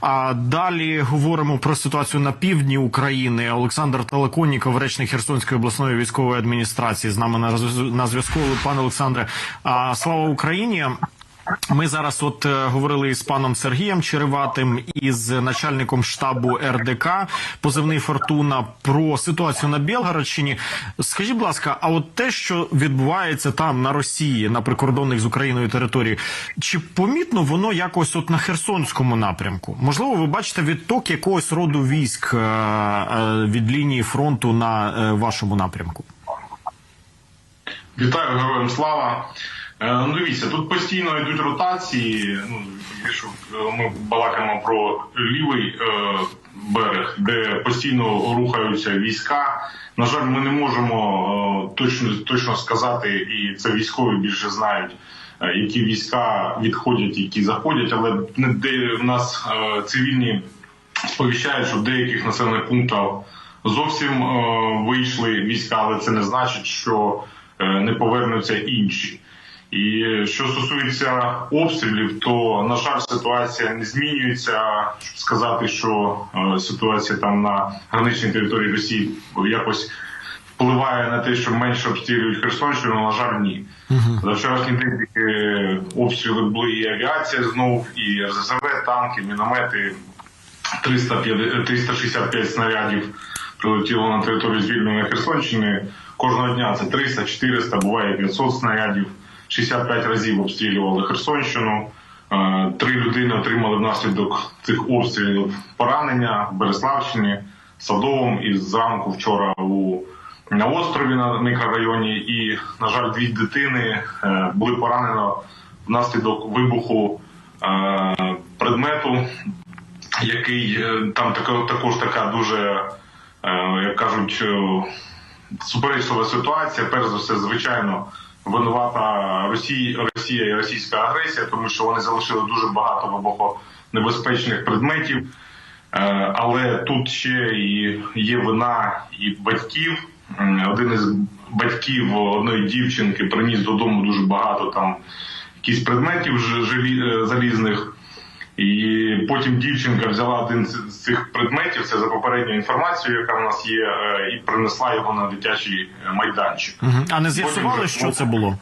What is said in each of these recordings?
А далі говоримо про ситуацію на півдні України. Олександр Телеконіков, речник Херсонської обласної військової адміністрації, з нами на зв'язку. Пане Олександре, слава Україні. Ми зараз от е, говорили із паном Сергієм Череватим із начальником штабу РДК позивний Фортуна про ситуацію на Білгородщині. Скажіть, будь ласка, а от те, що відбувається там на Росії, на прикордонних з Україною території, чи помітно воно якось от на Херсонському напрямку? Можливо, ви бачите відток якогось роду військ е, е, від лінії фронту на вашому напрямку? Вітаю героям слава. Е, Ну, дивіться, тут постійно йдуть ротації. Ну, якщо ми балакаємо про лівий е, берег, де постійно рухаються війська. На жаль, ми не можемо е, точно точно сказати, і це військові більше знають, е, які війська відходять, які заходять, але де в нас е, цивільні сповіщають, що в деяких населених пунктах зовсім е, вийшли війська, але це не значить, що е, не повернуться інші. І е, що стосується обстрілів, то на жаль, ситуація не змінюється. Щоб сказати, що е, ситуація там на граничній території Росії якось впливає на те, що менше обстрілюють Херсонщину, на жаль, ні. За вчорашній день е, обстріли були і авіація знов, і РЗВ, танки, міномети. 350 365 снарядів прилетіло на територію звільненої Херсонщини. Кожного дня це 300, 400, буває 500 снарядів. 65 разів обстрілювали Херсонщину. Е, Три людини отримали внаслідок цих обстрілів поранення в Береславщині, Садовому і зранку вчора у на острові на мікрорайоні. І, на жаль, дві дитини е, були поранені внаслідок вибуху е, предмету який там також така дуже, як кажуть, суперечлива ситуація. Перш за все, звичайно, винувата Росія, Росія і російська агресія, тому що вони залишили дуже багато вибухонебезпечних предметів. Е, Але тут ще і є вина і батьків. Один із батьків одної дівчинки приніс додому дуже багато там якісь предметів е, залізних. І потім дівчинка взяла один з цих предметів, це за попередньою інформацією, яка в нас є, е, і принесла його на дитячий е, майданчик. А не з'ясували, Потім- що це було?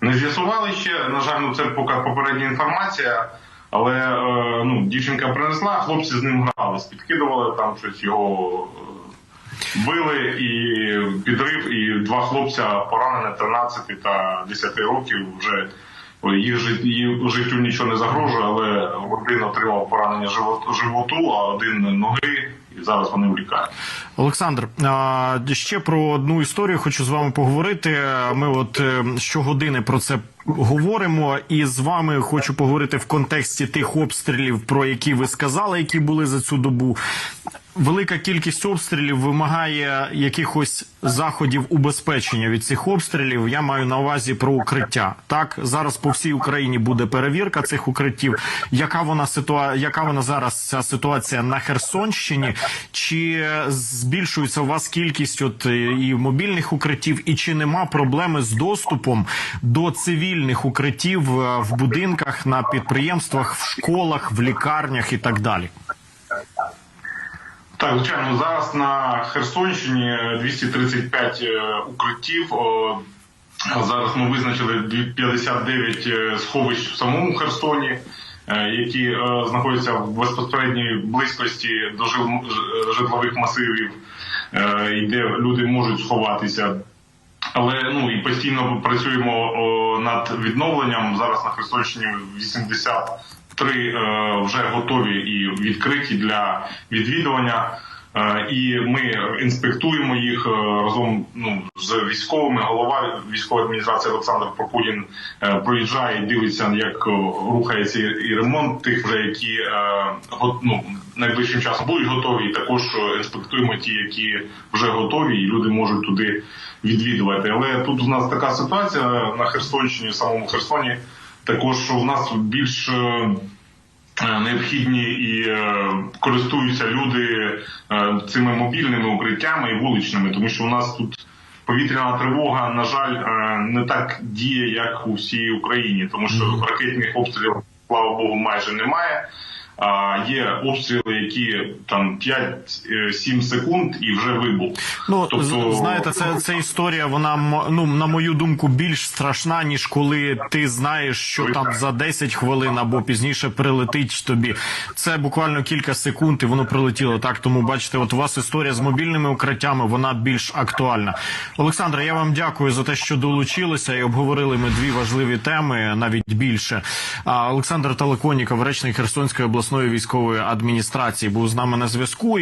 Не з'ясували ще, на жаль, ну це поки попередня інформація, але е, ну, дівчинка принесла, хлопці з ним грались, підкидували там щось його. Били і підрив, і два хлопця поранені 13 та 10 років вже їх жит- їх життю нічого не загрожує, але один отримав поранення животу, а один ноги, і зараз вони в лікарні. Олександр, ще про одну історію хочу з вами поговорити. Ми от е, щогодини про це говоримо, і з вами хочу поговорити в контексті тих обстрілів, про які ви сказали, які були за цю добу. Велика кількість обстрілів вимагає якихось заходів убезпечення від цих обстрілів. Я маю на увазі про укриття. Так зараз по всій Україні буде перевірка цих укриттів. Яка вона ситуа... яка вона зараз ця ситуація на Херсонщині? Чи збільшується у вас кількість от е, і мобільних укриттів, і чи нема проблеми з доступом до цивільних укриттів е, в будинках, на підприємствах, в школах, в лікарнях і так далі? Так, звичайно, зараз на Херсонщині 235 е, укриттів. Зараз ми визначили 59 е, сховищ в самому Херсоні, е, які знаходяться в безпосередній близькості до житлових масивів, і де люди можуть сховатися. Але ну і постійно працюємо над відновленням. Зараз на Херсонщині 83 е, вже готові і відкриті для відвідування. Е, і ми інспектуємо їх е, разом ну, з військовими. Голова військової адміністрації Олександр Прокудін проїжджає дивиться, як рухається і- ремонт тих, вже які ну, найближчим часом будуть готові. І також інспектуємо ті, які вже готові, і люди можуть туди відвідувати. Але тут у нас така ситуація на Херсонщині, в самому Херсоні, також у нас більш е, е, необхідні і е, користуються люди цими мобільними укриттями і вуличними, тому що у нас тут. Повітряна тривога, на жаль, не так діє, як у всій Україні, тому що ракетних обстрілів, слава Богу, майже немає. А є обстріли, які там 5-7 секунд і вже вибух. Ну Тобто- знаєте, це, це історія. Вона ну на мою думку більш страшна, ніж коли ти знаєш, що Ви там так. за 10 хвилин або пізніше прилетить тобі. Це буквально кілька секунд, і воно прилетіло. Так тому бачите, от у вас історія з мобільними укриттями вона більш актуальна. Олександре, я вам дякую за те, що долучилися і обговорили ми дві важливі теми, навіть більше. Олександр Телеконіков, речник Херсонської обласної військової адміністрації, був з нами на зв'язку.